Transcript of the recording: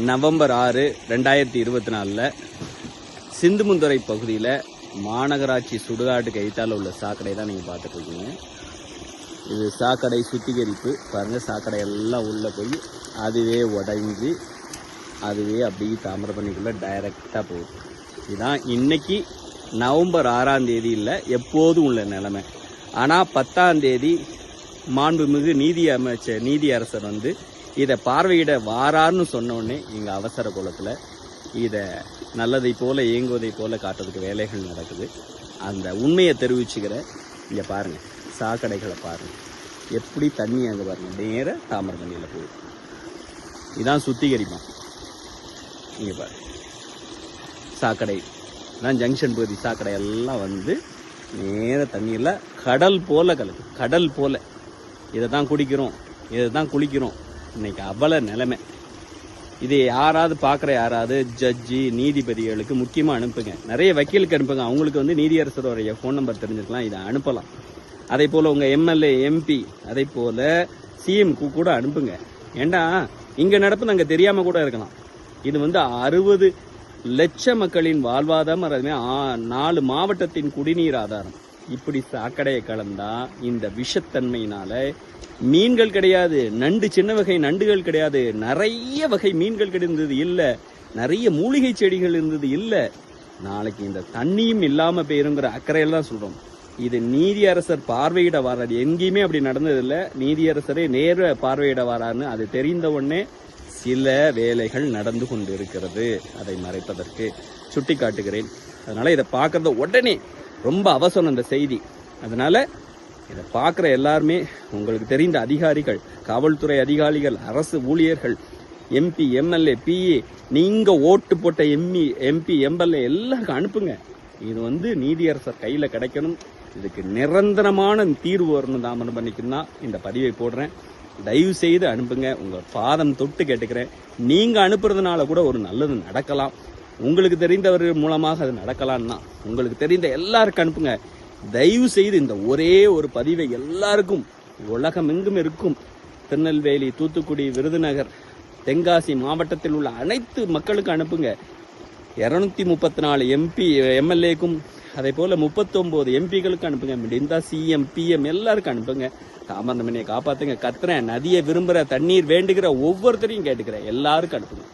November ஆறு ரெண்டாயிரத்தி இருபத்தி நாலில் சிந்துமுந்துறை பகுதியில் மாநகராட்சி சுடுகாட்டுக்கு எய்த்தால உள்ள சாக்கடை தான் நீங்கள் பார்த்துட்ருக்கீங்க இது சாக்கடை சுத்திகரிப்பு. பாருங்கள் சாக்கடை எல்லாம் உள்ளே போய் அதுவே உடைஞ்சி அதுவே அப்படியே தாமிரபரணிக்குள்ளே டைரெக்டாக போகுது. இதுதான் இன்றைக்கி நவம்பர் ஆறாம் தேதியில் இல்லை எப்போதும் உள்ள நிலைமை. ஆனால் பத்தாம் தேதி மாண்புமிகு நீதி அமைச்சர் நீதி அரசர் வந்து இதை பார்வையிட வாரார்னு சொன்னோடனே எங்கள் அவசர குலத்தில் இதை நல்லதை போல் இயங்குவதை போல காட்டுறதுக்கு வேலைகள் நடக்குது. அந்த உண்மையை தெரிவிச்சுக்கிற இங்கே பாருங்கள் சாக்கடைகளை பாருங்கள் எப்படி தண்ணி அங்கே பாருங்கள் நேர தாமரை தண்ணியில் போகுது. இதான் சுத்திகரிப்பான் இங்கே பாரு. சாக்கடை தான் ஜங்ஷன் பகுதி. சாக்கடை எல்லாம் வந்து நேர தண்ணியில் கடல் போல கலக்கு கடல் போல். இதை தான் குடிக்கிறோம் இதை தான் குளிக்கிறோம். இன்னைக்கு அவல நிலைமை. இதை யாராவது பார்க்குற யாராவது ஜட்ஜி நீதிபதிகளுக்கு முக்கியமாக அனுப்புங்க. நிறைய வக்கீலுக்கு அனுப்புங்க. அவங்களுக்கு வந்து நீதியரசருடைய ஃபோன் நம்பர் தெரிஞ்சிருக்கலாம் இதை அனுப்பலாம். அதே போல் உங்கள் எம்எல்ஏ எம்பி அதே போல் சிஎம்க்கு கூட அனுப்புங்க. ஏண்டா இங்கே நடப்பு அங்கே தெரியாமல் கூட இருக்கலாம். இது வந்து அறுபது லட்ச மக்களின் வாழ்வாதாரம் நாலு மாவட்டத்தின் குடிநீர் ஆதாரம். இப்படி சாக்கடையை கலந்தா இந்த விஷத்தன்மையினால மீன்கள் கிடையாது. நண்டு சின்ன வகை நண்டுகள் கிடையாது. நிறைய வகை மீன்கள் கிடைந்தது இல்லை. நிறைய மூலிகை செடிகள் இருந்தது இல்லை. நாளைக்கு இந்த தண்ணியும் இல்லாம போயிருங்கிற அக்கறையில தான் சொல்றோம். இது நீதியரசர் பார்வையிட வராது. எங்கேயுமே அப்படி நடந்ததில்லை. நீதியரசரே நேர பார்வையிட வரான்னு அது தெரிந்த உடனே சில வேலைகள் நடந்து கொண்டு இருக்கிறது அதை மறைப்பதற்கு சுட்டி காட்டுகிறேன் அதனால இதை பார்க்கறத உடனே ரொம்ப அவசரம் இந்த செய்தி. அதனால இதை பார்க்குற எல்லாருமே உங்களுக்கு தெரிந்த அதிகாரிகள் காவல்துறை அதிகாரிகள் அரசு ஊழியர்கள் எம்பி எம்எல்ஏ பிஏ நீங்கள் ஓட்டு போட்ட எம்பி எம்பி எம்எல்ஏ எல்லாருக்கும் அனுப்புங்க. இது வந்து நீதியரசர் கையில் கிடைக்கணும். இதுக்கு நிரந்தரமான தீர்வு வரணும் தாமதம் பண்ணிக்கணும் தான் இந்த பதிவை போடுறேன். தயவு செய்து அனுப்புங்க. உங்கள் பாதம் தொட்டு கேட்டுக்கிறேன். நீங்கள் அனுப்புறதுனால கூட ஒரு நல்லது நடக்கலாம். உங்களுக்கு தெரிந்தவர் மூலமாக அது நடக்கலான்னா உங்களுக்கு தெரிந்த எல்லாருக்கும் அனுப்புங்க. தயவு செய்து இந்த ஒரே ஒரு பதிவை எல்லாருக்கும் உலகம் எங்கும் இருக்கும். திருநெல்வேலி தூத்துக்குடி விருதுநகர் தென்காசி மாவட்டத்தில் உள்ள அனைத்து மக்களுக்கும் அனுப்புங்க. இரநூத்தி முப்பத்தி நாலு எம்பி எம்எல்ஏக்கும் அதே போல் முப்பத்தொம்போது எம்பிகளுக்கு அனுப்புங்க. முடிந்தா சிஎம் பிஎம் எல்லாருக்கும் அனுப்புங்க. தாமரமணியை காப்பாற்றுங்க கத்துறேன். நதியை விரும்புகிற தண்ணீர் வேண்டுகிற ஒவ்வொருத்தரையும் கேட்டுக்கிறேன். எல்லாருக்கும் அனுப்புங்க.